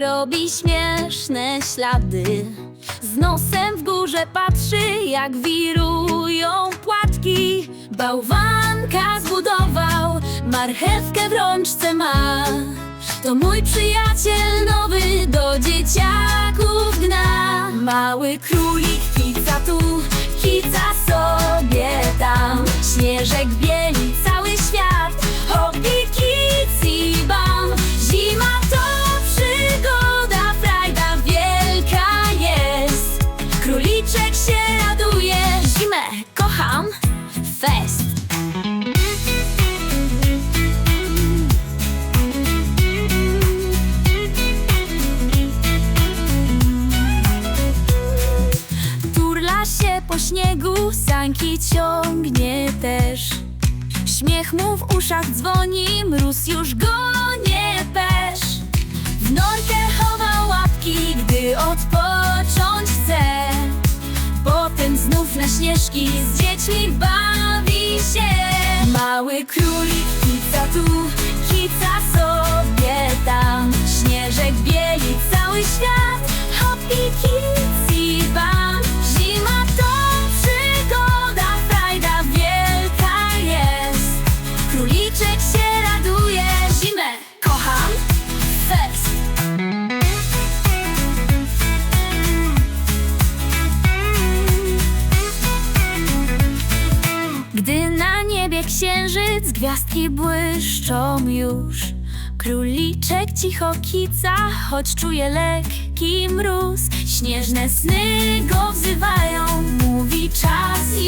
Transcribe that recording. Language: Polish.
robi śmieszne ślady. Z nosem w górze patrzy, jak wirują płatki. Bałwanka zbudował, marchewkę w rączce ma. To mój przyjaciel nowy do dzieciaków gna. Mały królik kica tu, kica fest. Turla się po śniegu, sańki ciągnie też. Śmiech mu w uszach dzwoni, mróz już go nie pesz. W norkę chowa łapki, gdy odpocząć chce. Potem znów na śnieżki z dziećmi bawi. Mały królik kica tu, kica sobie tam. Śnieżek bieli cały świat, hop i kic księżyc, gwiazdki błyszczą już. Króliczek cicho kica, choć czuje lekki mróz. Śnieżne sny go wzywają, mówi czas